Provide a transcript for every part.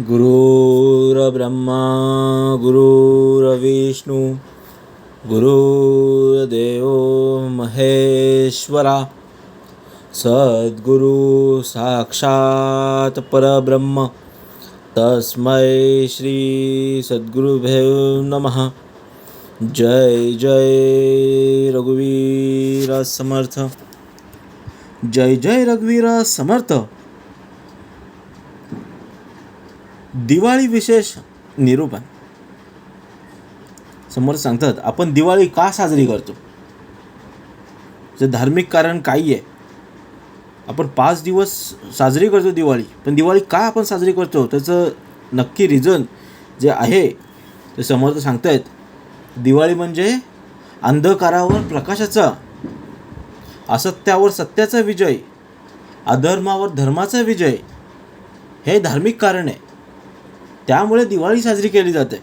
गुरुर्ब्रह्मा गुरुर्विष्णू गुरुर्देव महेश्वरा सद्गुरु साक्षात परब्रह्म तस्मै श्री सद्गुरुभ्यो नमः. जय जय रघुवीर समर्थ. जय जय रघुवीर समर्थ. दिवाळी विशेष निरूपण. समोर सांगतात आपण दिवाळी का साजरी करतो? जे धार्मिक कारण काही आहे. आपण पाच दिवस साजरी करतो दिवाळी पण दिवाळी का आपण साजरी करतो? त्याचं नक्की रिझन जे आहे ते समोर सांगतायत. दिवाळी म्हणजे अंधकारावर प्रकाशाचा असत्यावर सत्याचा विजय अधर्मावर धर्माचा विजय. हे धार्मिक कारण आहे. त्यामुळे दिवाळी साजरी केली जाते.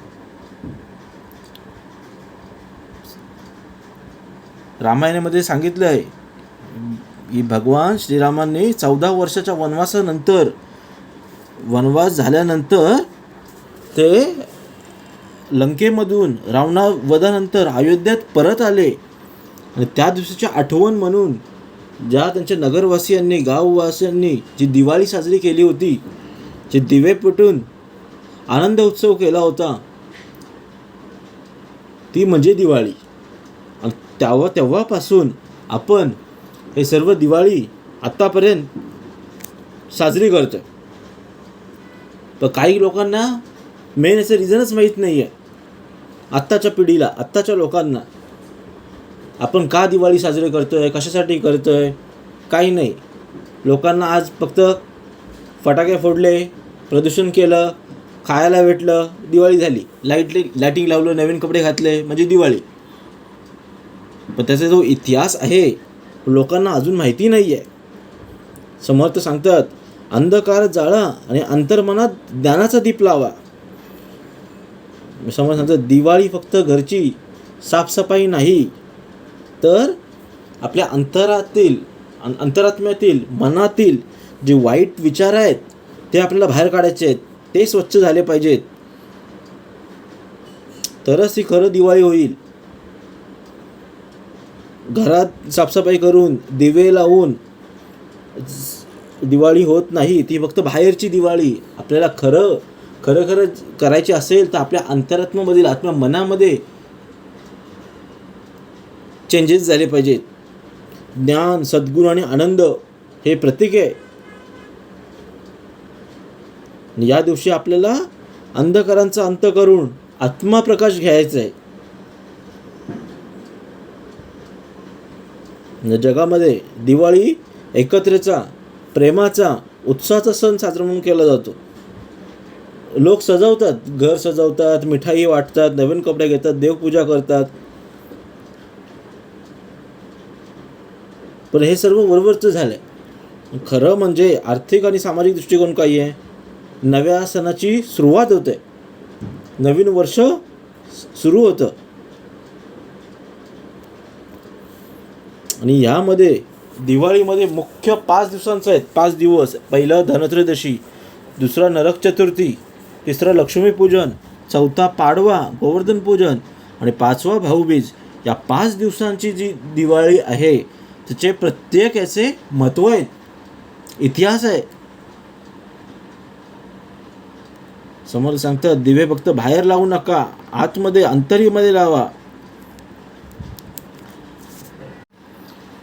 रामायणामध्ये सांगितलं आहे की भगवान श्रीरामांनी चौदा वर्षाच्या वनवासानंतर वनवास झाल्यानंतर ते लंकेमधून रावणा वधानंतर अयोध्येत परत आले. आणि त्या दिवसाची आठवण म्हणून ज्या त्यांच्या नगरवासियांनी गाववासियांनी जी दिवाळी साजरी केली होती जे दिवे पेटून आनंद उत्सव केला होता. ती म्हणजे दिवाळी. आणि तेव्हा तेव्हापासून आपण हे सर्व दिवाळी आत्तापर्यंत साजरी करतो तर काही लोकांना मेन याचं रिझनच माहीत नाही आहे आत्ताच्या पिढीला आत्ताच्या लोकांना आपण का दिवाळी साजरी करतोय कशासाठी करतो आहे काही नाही. लोकांना आज फक्त फटाके फोडले प्रदूषण केलं खायला भेटलं दिवाळी झाली. लाइट लाईटिंग लावलं नवीन कपडे घातले म्हणजे दिवाळी. पण त्याचा जो इतिहास आहे लोकांना अजून माहिती नाही आहे समर्थ सांगतात अंधकार जाळा आणि अंतर्मनात ज्ञानाचा दीप लावा. समर्थ सांगतात दिवाळी फक्त घरची साफसफाई नाही तर आपल्या अंतरातील अं- अंतरात्म्यातील मनातील जे वाईट विचार आहेत ते आपल्याला बाहेर काढायचे आहेत. ते स्वच्छ झाले पाहिजेत. तरच ती खरं दिवाळी होईल. घरात साफसफाई करून दिवे लावून दिवाळी होत नाही ती फक्त बाहेरची दिवाळी. आपल्याला खरं खरं खरं करायची असेल तर आपल्या अंतरात्मामधील आपल्या मनामध्ये चेंजेस झाले पाहिजेत. ज्ञान सद्गुण आणि आनंद हे प्रतीक आहे. या दिवशी आपल्याला अंधकारांचा अंत करून आत्माप्रकाश घ्यायचा आहे जगामध्ये दिवाळी एकत्रेचा प्रेमाचा उत्साहाचा सण साजरा म्हणून केला जातो. लोक सजवतात घर सजवतात मिठाई वाटतात नवीन कपडे घेतात देवपूजा करतात. पण हे सर्व वरवरचं झालं खरं म्हणजे आर्थिक आणि सामाजिक दृष्टिकोन काही आहे. नव्या सणाची सुरुवात होते. नवीन वर्ष सुरू होतं. आणि यामध्ये दिवाळीमध्ये मुख्य पाच दिवसांचं आहेत. पाच दिवस. पहिलं धनत्रयोदशी दुसरा नरक चतुर्थी तिसरा लक्ष्मीपूजन चौथा पाडवा गोवर्धन पूजन आणि पाचवा भाऊबीज. या पाच दिवसांची जी दिवाळी आहे त्याचे प्रत्येक याचे महत्त्व आहे इतिहास आहे. समोर सांगतात दिवे फक्त बाहेर लावू नका आतमध्ये अंतरीमध्ये लावा.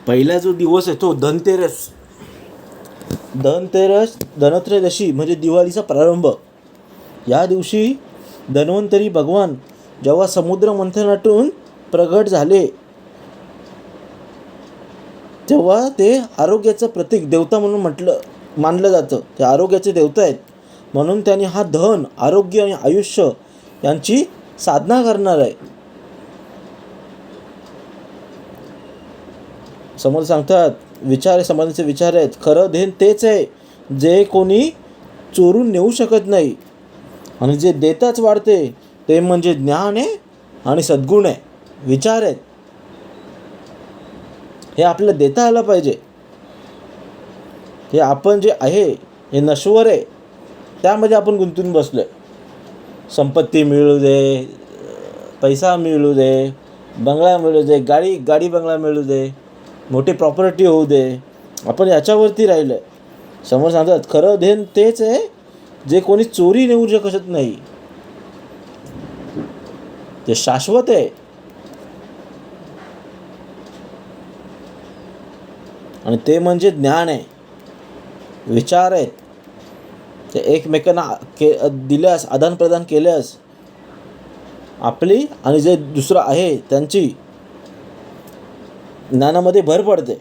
पहिला जो दिवस आहे तो धनतेरस. धनतेरस धनत्रयदशी म्हणजे दिवाळीचा प्रारंभ. या दिवशी धन्वंतरी भगवान जेव्हा समुद्र मंथनातून प्रगट झाले तेव्हा ते आरोग्याचं प्रतीक देवता म्हणून म्हटलं मानलं जातं. ते आरोग्याचे देवता आहेत. म्हणून त्यांनी हा धन आरोग्य आणि आयुष्य यांची साधना करणार आहे. समोर सांगतात विचार समाजाचे विचार आहेत. खरं धेन तेच आहे जे कोणी चोरून नेऊ शकत नाही. आणि जे देताच वाढते ते म्हणजे ज्ञान आहे आणि सद्गुण आहे. विचार आहेत. हे आपल्याला देता आलं पाहिजे. हे आपण जे आहे हे नश्वर आहे. त्यामध्ये आपण गुंतून बसलो आहे संपत्ती मिळू दे पैसा मिळू दे बंगला मिळू दे गाडी गाडी बंगला मिळू दे मोठी प्रॉपर्टी होऊ दे आपण याच्यावरती राहिलं आहे समोर सांगतात खरं धेन तेच आहे जे कोणी चोरी नेऊ शकत नाही. ते शाश्वत आहे. आणि ते म्हणजे ज्ञान आहे. विचार आहेत. ते एकमेकांना के दिल्यास आदानप्रदान केल्यास आपली आणि जे दुसरं आहे त्यांची ज्ञानामध्ये भर पडते.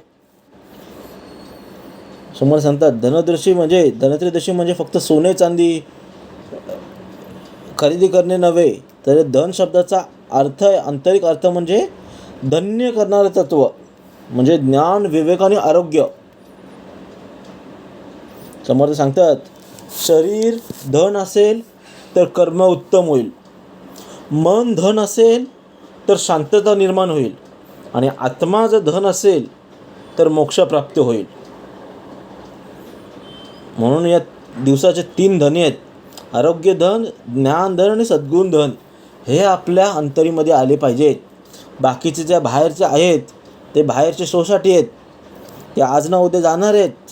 समोर सांगतात धनदृष्टी म्हणजे धनत्रयोदशी म्हणजे फक्त सोने चांदी खरेदी करणे नव्हे तर धन शब्दाचा अर्थ आंतरिक अर्थ म्हणजे धन्य करणारं तत्व म्हणजे ज्ञान विवेक आणि आरोग्य. समर्थ सांगतात शरीर धन असेल तर कर्म उत्तम होईल. मन धन असेल तर शांतता निर्माण होईल. आणि आत्मा जर धन असेल तर मोक्ष प्राप्त होईल. म्हणून या दिवसाचे तीन धनी आहेत. आरोग्य धन ज्ञान धन आणि सद्गुण धन हे आपल्या अंतरीमध्ये आले पाहिजेत. बाकीचे ज्या बाहेरचे आहेत ते बाहेरचे सोसाठी आहेत ते आज ना उद्या जाणार आहेत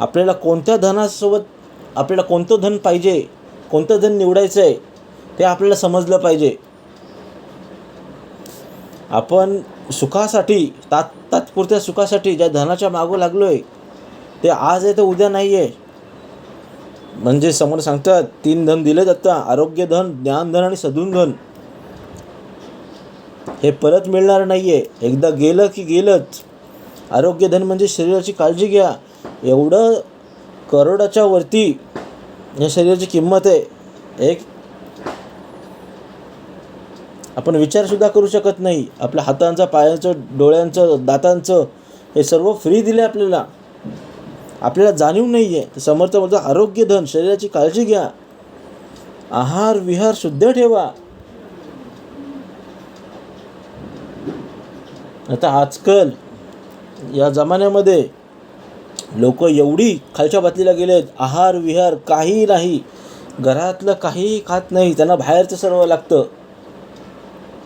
आपल्याला कोणत्या धनासोबत आपल्याला कोणतं धन पाहिजे कोणतं धन निवडायचं आहे ते आपल्याला समजलं पाहिजे. आपण सुखासाठी तात तात्पुरत्या सुखासाठी ज्या धनाच्या मागं लागलो आहे ते आज आहे तर उद्या नाही आहे म्हणजे समोर सांगतात तीन धन दिले जातं आरोग्य धन ज्ञानधन आणि सदून धन. हे परत मिळणार नाही आहे एकदा गेलं की गेलंच. आरोग्य धन म्हणजे शरीराची काळजी घ्या. एवढं करोडाच्या वरती या शरीराची किंमत आहे एक आपण विचारसुद्धा करू शकत नाही. आपल्या हातांचा पायांचं डोळ्यांचं दातांचं हे सर्व फ्री दिले आपल्याला. आपल्याला जाणीव नाही आहे तर समर्थ माझं आरोग्य धन शरीराची काळजी घ्या. आहार विहार शुद्ध ठेवा. आता आजकाल या जमान्यामध्ये लोक एवढी खालच्या पातळीला गेलेत आहार विहार काही नाही. घरातलं काहीही खात नाही त्यांना बाहेरचं सर्व लागतं.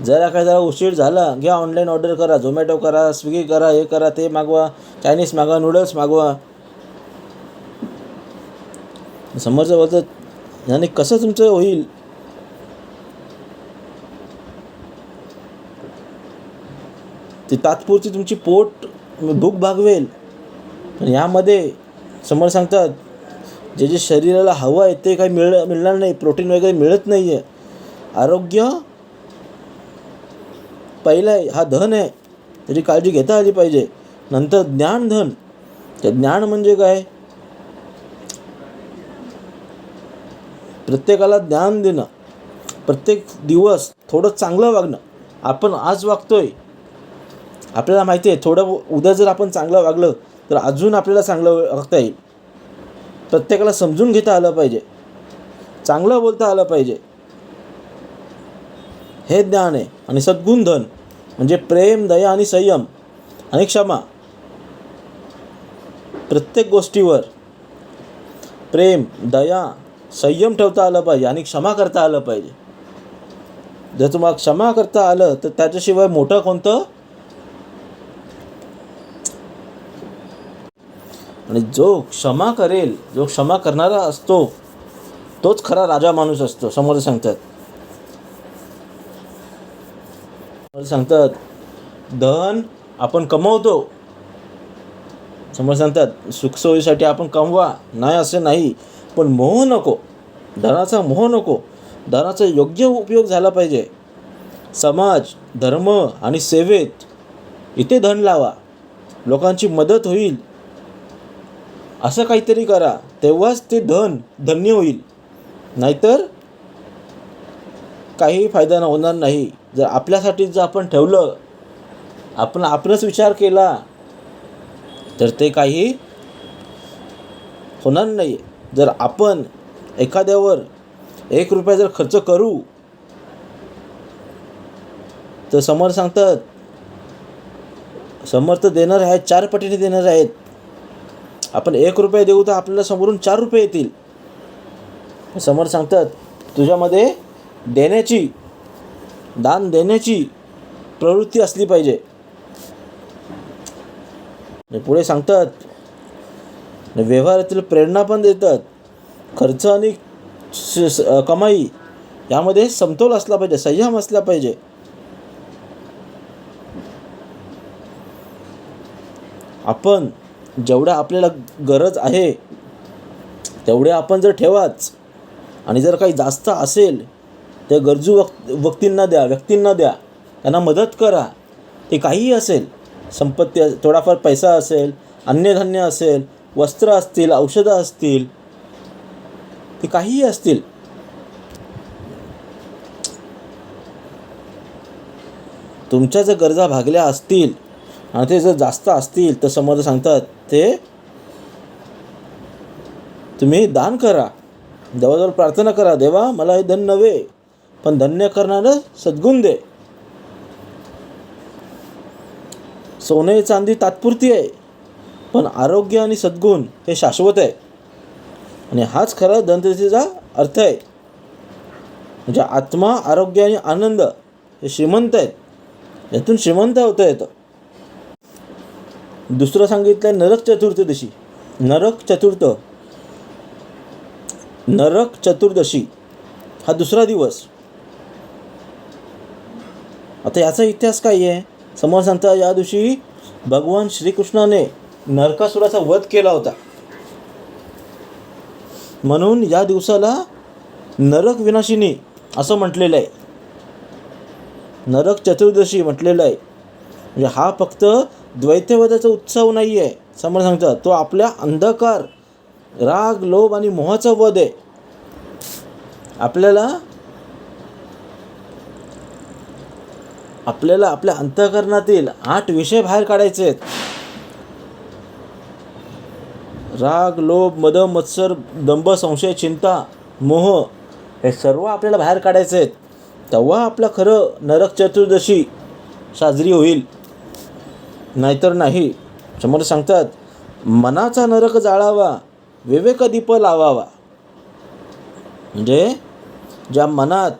जरा काय जरा उशीर झाला घ्या ऑनलाईन ऑर्डर करा झोमॅटो करा स्विगी करा हे करा ते मागवा चायनीज मागवा नूडल्स मागवा. समोरचं बोलतं याने कसं तुमचं होईल? ती तात्पुरती तुमची पोट भूक भागवेल. ह्यामध्ये यामध्ये समोर सांगतात जे जे शरीराला हवं आहे ते काही मिळ मिळणार नाही प्रोटीन वगैरे मिळत नाही आहे आरोग्य पहिलं आहे हा धन आहे. त्याची काळजी घेता आली पाहिजे. नंतर ज्ञानधन. तर ज्ञान म्हणजे काय? प्रत्येकाला ज्ञान देणं. प्रत्येक दिवस थोडं चांगलं वागणं. आपण आज वागतोय. आपल्याला माहिती आहे थोडं उद्या जर आपण चांगलं वागलं तर अजून आपल्याला चांगलं बघता येईल. प्रत्येकाला समजून घेता आलं पाहिजे. चांगलं बोलता आलं पाहिजे. हे ज्ञान आहे आणि सद्गुण धन म्हणजे प्रेम दया आणि संयम आणि क्षमा. प्रत्येक गोष्टीवर प्रेम दया संयम ठेवता आलं पाहिजे आणि क्षमा करता आलं पाहिजे. जर तुम्हाला क्षमा करता आलं तर त्याच्याशिवाय मोठं कोणतं आणि जो क्षमा करेल जो क्षमा करणारा असतो तोच खरा राजा माणूस असतो समोर सांगतात. समोर सांगतात धन आपण कमवतो. समोर सांगतात सुखसोयीसाठी आपण कमवा नाही असं नाही पण मोह नको धनाचा मोह नको धनाचा योग्य उपयोग झाला पाहिजे. समाज धर्म आणि सेवेत इथे धन लावा लोकांची मदत होईल असं काहीतरी करा. तेव्हाच ते धन धन्य होईल. नाहीतर काही फायदा न होणार नाही. जर आपल्यासाठी जर आपण ठेवलं आपण आपणच विचार केला तर ते काही होणार नाही. जर आपण एखाद्यावर एक रुपया जर खर्च करू तर समोर सांगतात समर्थ देणार आहेत चार पटीने देणार आहेत आपण एक रुपये देऊ तर आपल्याला समोरून चार रुपये येतील. समोर सांगतात तुझ्यामध्ये देण्याची दान देण्याची प्रवृत्ती असली पाहिजे. पुढे सांगतात व्यवहारातील प्रेरणा पण देतात. खर्च आणि कमाई यामध्ये समतोल असला पाहिजे संयम असला पाहिजे. आपण जेवढ्या आपल्याला गरज आहे तेवढे आपण जर ठेवाच. आणि जर काही जास्त असेल तर गरजू वक् व्यक्तींना द्या व्यक्तींना द्या. त्यांना मदत करा. ते काहीही असेल संपत्ती थोडाफार पैसा असेल अन्नधान्य असेल वस्त्र असतील औषधं असतील ते काहीही असतील. तुमच्या जर गरजा भागल्या असतील आणि ते जर जास्त असतील तर समोर सांगतात ते तुम्ही दान करा. देवाजवळ प्रार्थना करा देवा मला हे धन नव्हे पण धन्य करणारं सद्गुण दे. सोने चांदी तात्पुरती आहे पण आरोग्य आणि सद्गुण हे शाश्वत आहे. आणि हाच खरा धनतेचा अर्थ आहे. म्हणजे आत्मा आरोग्य आणि आनंद हे श्रीमंत आहेत. यातून श्रीमंत होता येतं. दुसरं सांगितलं नरक चतुर्थदशी नरक चतुर्थ. नरक चतुर्दशी. हा दुसरा दिवस. आता याचा इतिहास काय आहे? समोर सांगता या दिवशी भगवान श्रीकृष्णाने नरकासुराचा वध केला होता. म्हणून या दिवसाला नरक विनाशिनी असं म्हटलेलं आहे. नरक चतुर्दशी म्हटलेलं आहे. म्हणजे हा फक्त द्वैतवादाचा उत्सव नाही आहे समोर सांगतात तो आपल्या अंधकार राग लोभ आणि मोहाचा वध आहे. आपल्याला आपल्याला आपल्या अंतःकरणातील आठ विषय बाहेर काढायचे आहेत. राग लोभ मद मत्सर दंभ संशय चिंता मोह हे सर्व आपल्याला बाहेर काढायचे आहेत. तेव्हा आपलं खरं नरक चतुर्दशी साजरी होईल. नाहीतर नाही. समोर सांगतात मनाचा नरक जाळावा विवेक दीप लावावा. म्हणजे ज्या मनात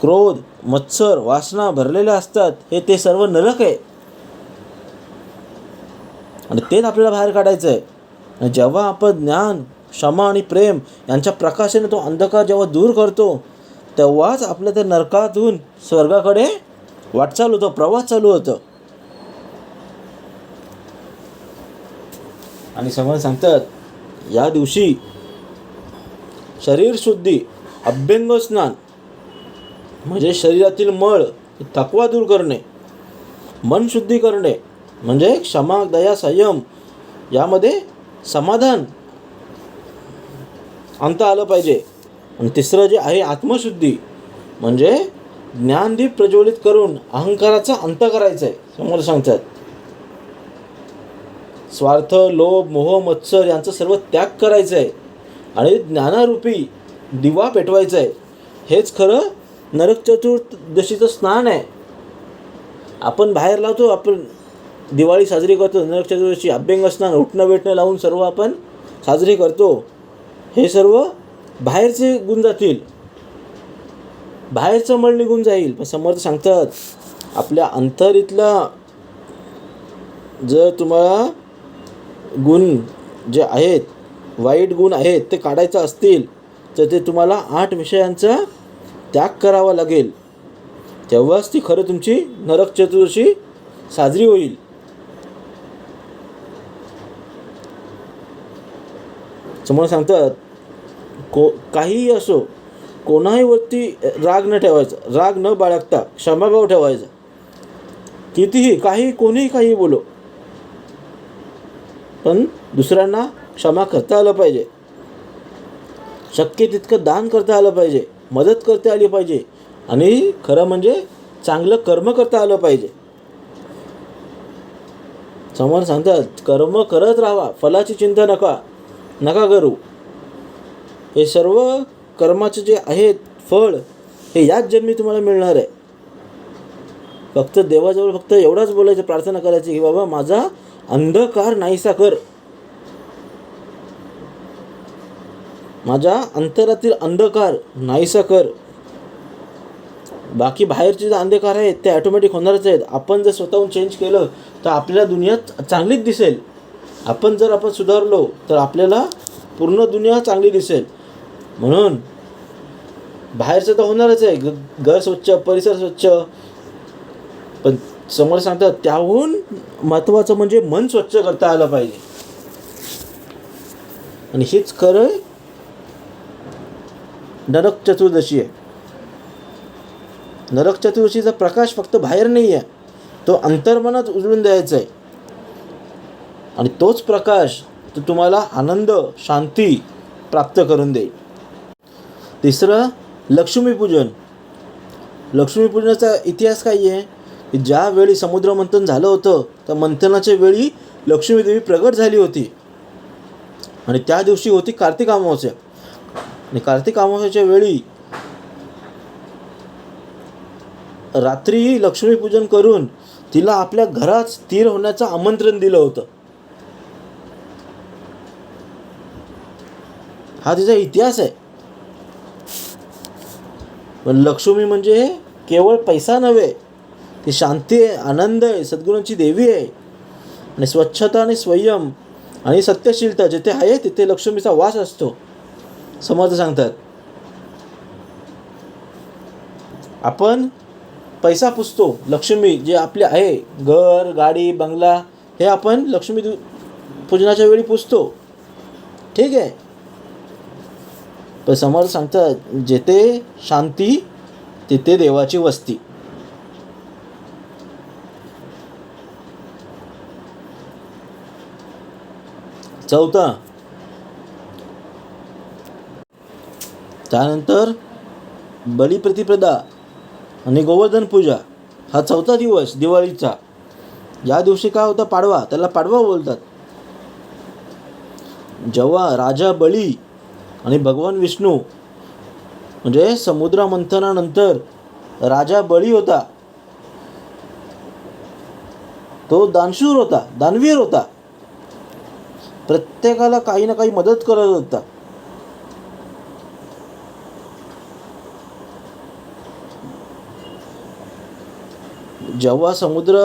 क्रोध मत्सर वासना भरलेल्या असतात हे ते सर्व नरक आहे. आणि तेच आपल्याला बाहेर काढायचं आहे आणि जेव्हा आपण ज्ञान क्षमा आणि प्रेम यांच्या प्रकाशाने तो अंधकार जेव्हा दूर करतो तेव्हाच आपल्या त्या नरकातून स्वर्गाकडे वाटचाल होतं प्रवास चालू होतं. आणि समोर सांगतात या दिवशी शरीर शुद्धी अभ्यंग स्नान म्हणजे शरीरातील मळ थकवा दूर करणे मन शुद्धी करणे म्हणजे क्षमा दया संयम यामध्ये समाधान आणता आलं पाहिजे. आणि तिसरं जे आहे आत्मशुद्धी म्हणजे ज्ञानदीप प्रज्वलित करून अहंकाराचा अंत करायचा आहे समोर सांगतात. स्वार्थ लोभ मोह मत्सर यांचं सर्व त्याग करायचं आहे आणि ज्ञानारूपी दिवा पेटवायचा आहे हेच खरं नरक चतुर्दशीचं स्नान आहे. आपण बाहेर लावतो आपण दिवाळी साजरी करतो नरक चतुर्दशी अभ्यंग स्नान उठणं बेटणं लावून सर्व आपण साजरी करतो. हे सर्व बाहेरचे गुण जातील. बाहेरचं मळ निघून जाईल. पण समर्थ सांगतात आपल्या अंतरीतला जर तुम्हाला गुण जे आहेत वाईट गुण आहेत ते काढायचं असतील तर ते तुम्हाला आठ विषयांचा त्याग करावा लागेल. तेव्हाच ती खरं तुमची नरक चतुर्दशी साजरी होईल. समोर सांगतात को काहीही असो कोणाही वरती राग न ठेवायचा राग न बाळगता क्षमाभाव ठेवायचा. कितीही काही कोणीही काही बोलो पण दुसऱ्यांना क्षमा करता आलं पाहिजे. शक्य तितकं दान करता आलं पाहिजे मदत करता आली पाहिजे आणि खरं म्हणजे चांगलं कर्म करता आलं पाहिजे. समोर सांगतात कर्म करत राहावा फलाची चिंता नका नका करू. हे सर्व कर्माचे जे आहेत फळ हे याच जन्मी तुम्हाला मिळणार आहे. फक्त देवाजवळ फक्त एवढाच बोलायचं प्रार्थना करायची की बाबा माझा अंधकार नाहीसा कर. माझ्या अंतरातील अंधकार नाहीसा कर. बाकी बाहेरचे जे अंधकार आहेत ते ॲटोमॅटिक होणारच आहेत. आपण जर स्वतःहून चेंज केलं तर आपल्या दुनिया चांगलीच दिसेल. आपण जर आपण सुधारलो तर आपल्याला पूर्ण दुनिया चांगली दिसेल. म्हणून बाहेरचं तर होणारच आहे. घर स्वच्छ परिसर स्वच्छ. पण समोर सांगतात त्याहून महत्त्वाचं म्हणजे मन स्वच्छ करता आलं पाहिजे. आणि हेच खरं नरक चतुर्दशी आहे. नरक चतुर्दशीचा प्रकाश फक्त बाहेर नाही आहे. तो अंतर्मनात उजळून द्यायचा आहे. आणि तोच प्रकाश तो तुम्हाला आनंद शांती प्राप्त करून देईल. तिसरं लक्ष्मीपूजन. लक्ष्मीपूजनाचा इतिहास काय आहे? ज्यावेळी समुद्रमंथन झालं होतं त्या मंथनाच्या वेळी लक्ष्मीदेवी प्रगट झाली होती. आणि त्या दिवशी होती कार्तिक अमावस्या. आणि कार्तिक अमावस्याच्या वेळी रात्री लक्ष्मीपूजन करून तिला आपल्या घरात स्थिर होण्याचं आमंत्रण दिलं होतं. हा तिचा इतिहास आहे. पण लक्ष्मी म्हणजे केवळ पैसा नव्हे ती शांती आहे आनंद आहे सद्गुणांची देवी आहे. आणि स्वच्छता आणि संयम आणि सत्यशीलता जिथे आहे तिथे लक्ष्मीचा वास असतो. समर्थ सांगतात. आपण पैसा पुसतो लक्ष्मी जे आपले आहे घर गाडी बंगला हे आपण लक्ष्मी दु- पूजनाच्या वेळी पुसतो. ठीक आहे? पण समर्थ सांगतात जेथे शांती तिथे देवाची वस्ती. चौथा. त्यानंतर बलिप्रतिप्रदा आणि गोवर्धन पूजा हा चौथा दिवस दिवाळीचा. या दिवशी काय होतं? पाडवा. त्याला पाडवा बोलतात. जेव्हा राजा बळी आणि भगवान विष्णू म्हणजे समुद्र मंथनानंतर राजा बळी होता. तो दानशूर होता दानवीर होता. प्रत्येकाला काही ना काही मदत करत होता. जेव्हा समुद्र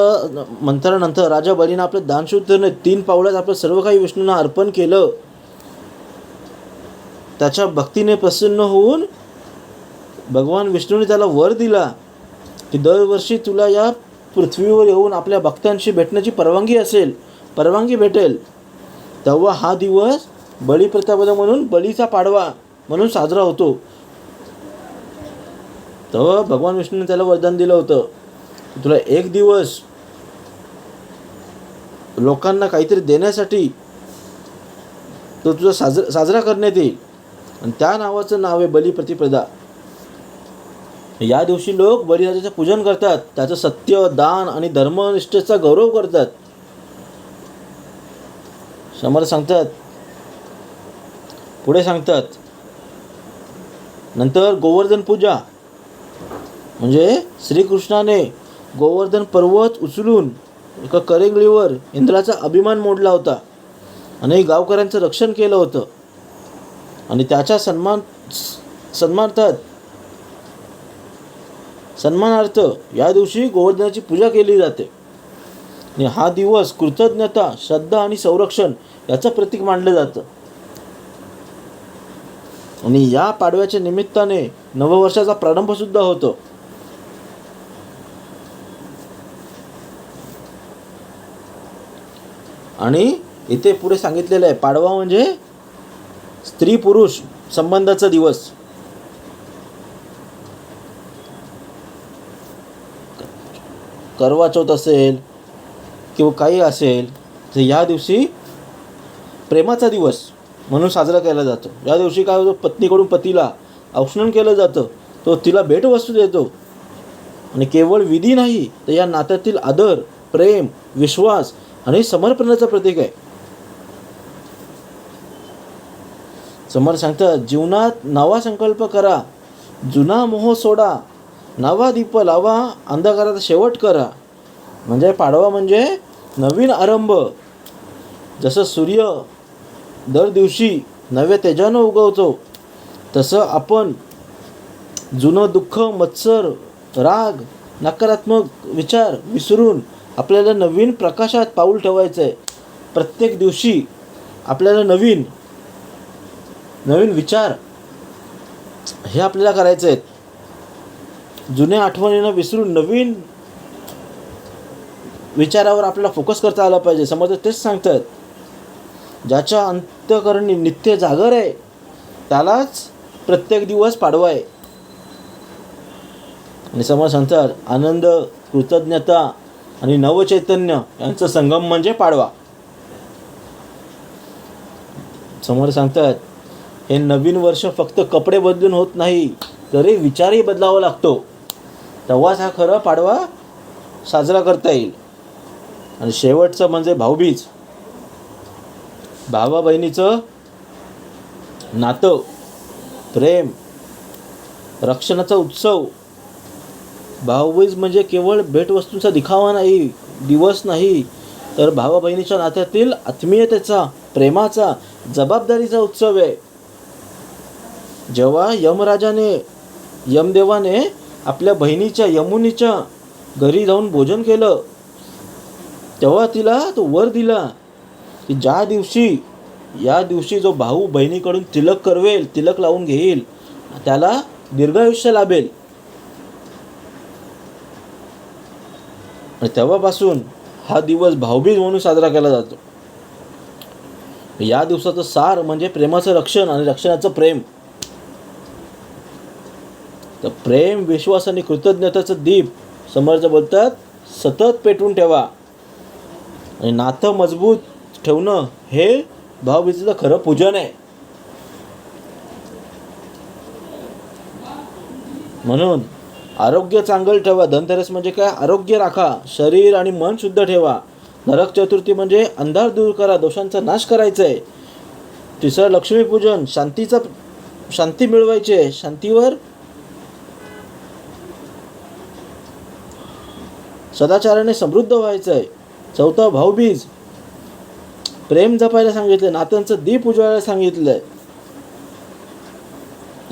मंथरानंतर राजा बलीनं आपलं दानशूद्धने तीन पावलात आपलं सर्व काही विष्णूंना अर्पण केलं. त्याच्या भक्तीने प्रसन्न होऊन भगवान विष्णूने त्याला वर दिला की दरवर्षी तुला या पृथ्वीवर येऊन आपल्या भक्तांशी भेटण्याची परवानगी असेल परवानगी भेटेल. तेव्हा हा दिवस बलिप्रतापदा म्हणून बलीचा पाडवा म्हणून साजरा होतो. तेव्हा भगवान विष्णूने त्याला वरदान दिलं होतं तुला एक दिवस लोकांना काहीतरी देण्यासाठी तो तुझा साजरा साजरा करण्यात येईल. आणि त्या नावाचं नाव आहे बलिप्रतिपदा या दिवशी लोक बलिराजाचं पूजन करतात. त्याचं सत्य दान आणि धर्मनिष्ठेचा गौरव करतात. समर्थ सांगतात. पुढे सांगतात. नंतर गोवर्धन पूजा. म्हणजे श्रीकृष्णाने गोवर्धन पर्वत उचलून एका करेंगळीवर इंद्राचा अभिमान मोडला होता. आणि गावकऱ्यांचं रक्षण केलं होतं. आणि त्याच्या सन्मान सन्मानार्थ सन्मानार्थ या दिवशी गोवर्धनाची पूजा केली जाते. आणि हा दिवस कृतज्ञता श्रद्धा आणि संरक्षण याचं प्रतीक मानलं जातं. आणि या पाडव्याच्या निमित्ताने नववर्षाचा प्रारंभ सुद्धा होतो. आणि इथे पुढे सांगितलेलं आहे पाडवा म्हणजे स्त्री पुरुष संबंधाचा दिवस. करवा चौथ असेल किंवा काही असेल तर या दिवशी प्रेमाचा दिवस म्हणून साजरा केला जातो. या दिवशी काय होतं? पत्नीकडून पतीला औष्णन केलं जातं. तो तिला भेटवस्तू देतो. आणि केवळ विधी नाही तर या नात्यातील आदर प्रेम विश्वास आणि समर्पणाचं प्रतीक आहे. समोर सांगतात जीवनात नवा संकल्प करा जुना मोह सोडा नवा दीप लावा अंधकाराचा शेवट करा. म्हणजे पाडवा म्हणजे नवीन आरंभ. जसं सूर्य दर दिवशी नव्या तेजानं उगवतो तसं आपण जुनं दुःख मत्सर राग नकारात्मक विचार विसरून आपल्याला नवीन प्रकाशात पाऊल ठेवायचं आहे प्रत्येक दिवशी आपल्याला नवीन नवीन विचार हे आपल्याला करायचे आहेत जुन्या आठवणींना विसरून नवीन विचारावर आपल्याला फोकस करता आला पाहिजे. समज तेच सांगतात. ज्याच्या अंतकरणी नित्य जागर आहे त्यालाच प्रत्येक दिवस पाडवा आहे. आणि समज सांगतात आनंद कृतज्ञता आणि नवचैतन्य यांचं संगम म्हणजे पाडवा. समोर सांगतात हे नवीन वर्ष फक्त कपडे बदलून होत नाही तरी विचारही बदलावा लागतो. तेव्हाच हा खरं पाडवा साजरा करता येईल. आणि शेवटचं म्हणजे भाऊबीज. भावा बहिणीचं नातं प्रेम रक्षणाचा उत्सव. भाऊबीज म्हणजे केवळ भेटवस्तूंचा दिखावा नाही दिवस नाही तर भावा बहिणीच्या नात्यातील आत्मीयतेचा प्रेमाचा जबाबदारीचा उत्सव आहे. जेव्हा यमराजाने यमदेवाने आपल्या बहिणीच्या यमुनीच्या घरी जाऊन भोजन केलं तेव्हा तिला तो वर दिला की ज्या दिवशी या दिवशी जो भाऊ बहिणीकडून तिलक करवेल तिलक लावून घेईल त्याला दीर्घायुष्य लाभेल. आणि तेव्हापासून हा दिवस भाऊबीज म्हणून साजरा केला जातो. या दिवसाचं सार म्हणजे प्रेमाचं रक्षण आणि रक्षणाचं प्रेम. तर प्रेम विश्वास आणि कृतज्ञतेचं दीप समर्थ बोलतात सतत पेटवून ठेवा. आणि नातं मजबूत ठेवणं हे भावबीजेचं खरं पूजन आहे. म्हणून आरोग्य चांगलं ठेवा. धनतेरस म्हणजे काय? आरोग्य राखा. शरीर आणि मन शुद्ध ठेवा. नरक चतुर्थी म्हणजे अंधार दूर करा. दोषांचा नाश करायचा आहे तिसरं लक्ष्मीपूजन. शांतीचा शांती मिळवायची आहे. शांतीवर सदाचाराने समृद्ध व्हायचं आहे चौथा भाऊबीज. प्रेम जपायला सांगितलं नात्यांचं दीप उजवायला सांगितलंय.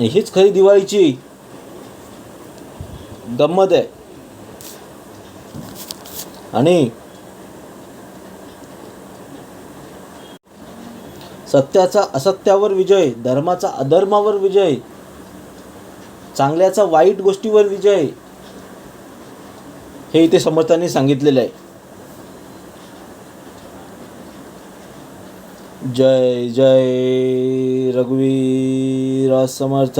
हीच खरी दिवाळीची गंमत आहे. आणि सत्याचा असत्यावर विजय धर्माचा अधर्मावर विजय चांगल्याचा वाईट गोष्टीवर विजय हे इथे समर्थांनी सांगितलेलं आहे. जय जय रघुवीर समर्थ।